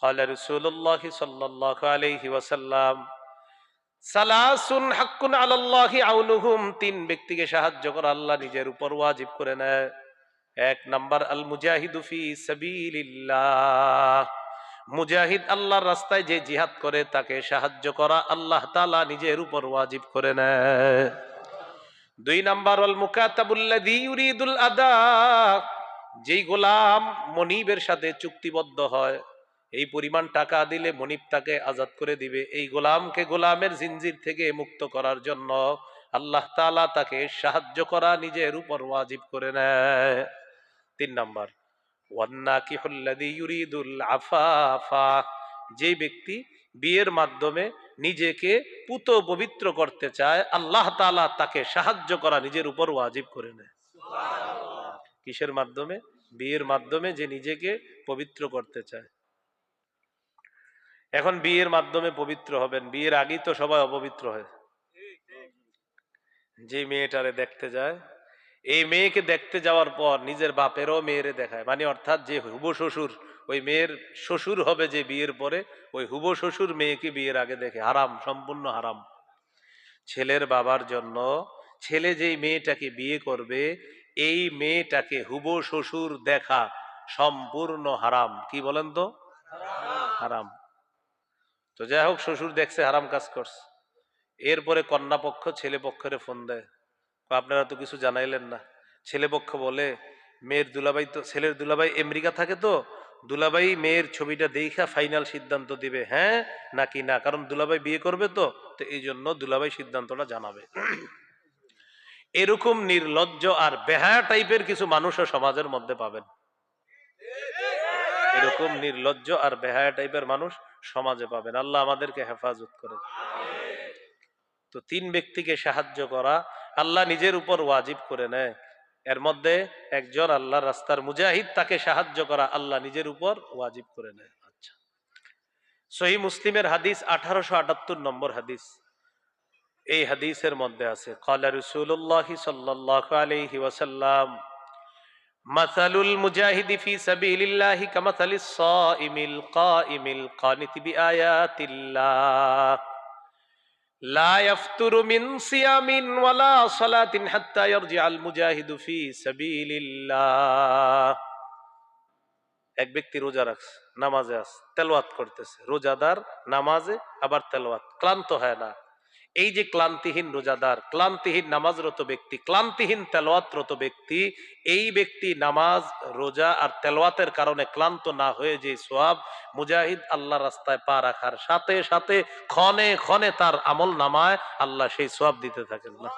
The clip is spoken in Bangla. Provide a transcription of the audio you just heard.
قال رسول الله صلى الله عليه وسلم সালাসুন হাক্কুন আলাল্লাহি আউনুহুম তিন ব্যক্তিকে সাহায্য করা আল্লাহ নিজের উপর ওয়াজিব করে নেয় এক নাম্বার আল মুজাহিদু ফি সাবিলিল্লাহ মুজাহিদ আল্লাহর রাস্তায় যে জিহাদ করে তাকে সাহায্য করা আল্লাহ তাআলা নিজের উপর ওয়াজিব করে নেয় দুই নাম্বার আল মুকাতাবুল্লাযী ইউরিদুল আদা যেই গোলাম মনিবের সাথে চুক্তিবদ্ধ হয় এই পরিমাণ টাকা দিলে মনিব তাকে আজাদ করে দিবে। এই গোলামকে গোলামের জিনজির থেকে মুক্ত করার জন্য আল্লাহ তালা তাকে সাহায্য করা নিজের উপর ওয়াজিব করে নেয়। তিন নাম্বার যে ব্যক্তি বিয়ের মাধ্যমে নিজেকে পুত পবিত্র করতে চায়, আল্লাহ তালা তাকে সাহায্য করা নিজের উপর ওয়াজিব করে নেয়। কিসের মাধ্যমে? বিয়ের মাধ্যমে যে নিজেকে পবিত্র করতে চায়। এখন বিয়ের মাধ্যমে পবিত্র হবেন। বিয়ের আগেই তো সবাই অপবিত্র হয়। যে মেয়েটারে দেখতে যায়, এই মেয়েকে দেখতে যাওয়ার পর নিজের বাপেরও মেয়েরে দেখায়। মানে অর্থাৎ যে হুব শ্বশুর, ওই মেয়ের শ্বশুর হবে যে বিয়ের পরে, ওই হুব শ্বশুর মেয়েকে বিয়ের আগে দেখে। হারাম, সম্পূর্ণ হারাম। ছেলের বাবার জন্য ছেলে যেই মেয়েটাকে বিয়ে করবে, এই মেয়েটাকে হুব শ্বশুর দেখা সম্পূর্ণ হারাম। কি বলেন তো? হারাম। তো যাই হোক, শ্বশুর দেখছে হারাম কাজ করছে। এরপরে কন্যা পক্ষ ছেলে পক্ষরে ফোন দেয়। আপনারা তো কিছু জানাইলেন না। ছেলে পক্ষ বলে, মেয়ের দুলাভাই তো, ছেলের দুলাভাই আমেরিকা থাকে তো, দুলাভাই মেয়ের ছবিটা দেখা ফাইনাল সিদ্ধান্ত দিবে। হ্যাঁ নাকি না? কারণ দুলাভাই বিয়ে করবে তো তো এই জন্য দুলাভাই সিদ্ধান্তটা জানাবে। এরকম নির্লজ্জ আর বেহা টাইপের কিছু মানুষও সমাজের মধ্যে পাবেন। এরকম নির্লজ্জ আর বেহায়া টাইপের মানুষ সমাজে পাবেন। আল্লাহ আমাদেরকে হেফাজত করে তো তিন ব্যক্তিকে সাহায্য করা আল্লাহ নিজের উপর ওয়াজিব করে নেয়। এর মধ্যে একজন আল্লাহ রাস্তার মুজাহিদ, তাকে সাহায্য করা আল্লাহ নিজের উপর ওয়াজিব করে নেয়। আচ্ছা। সহি মুসলিমের হাদিস আঠারোশো আটাত্তর নম্বর হাদিস। এই হাদিসের মধ্যে আছে কলা রসুল্লাহ সাল্লাহ আলহি ওয়াসাল্লাম মাসালুল মুজাহিদি ফি সাবিলিল্লাহি কামাসালিস সাইমিল কাইমিল কানিতি বিআয়াতিল্লাহ। লা ইয়াফতুরু মিন সিয়ামিন ওয়ালা সালাতিন হাত্তা ইয়ারজিআল মুজাহিদু ফি সাবিলিল্লাহ। এক ব্যক্তি রোজা রাখছে, নামাজে আছে তেলাওয়াত করতেছে। রোজাদার নামাজে আবার তেলাওয়াত, ক্লান্ত হয় না। এই যে ক্লান্তিহীন রোজাদার, ক্লান্তিহীন নামাজরত ব্যক্তি, ক্লান্তিহীন তেলোয়াতরত ব্যক্তি, এই ব্যক্তি নামাজ, রোজা আর তেলোয়াতের কারণে ক্লান্ত না হয়ে যে সোয়াব মুজাহিদ আল্লাহ রাস্তায় পা রাখার সাথে সাথে ক্ষণে ক্ষণে তার আমল নামায়, আল্লাহ সেই সোয়াব দিতে থাকেন না।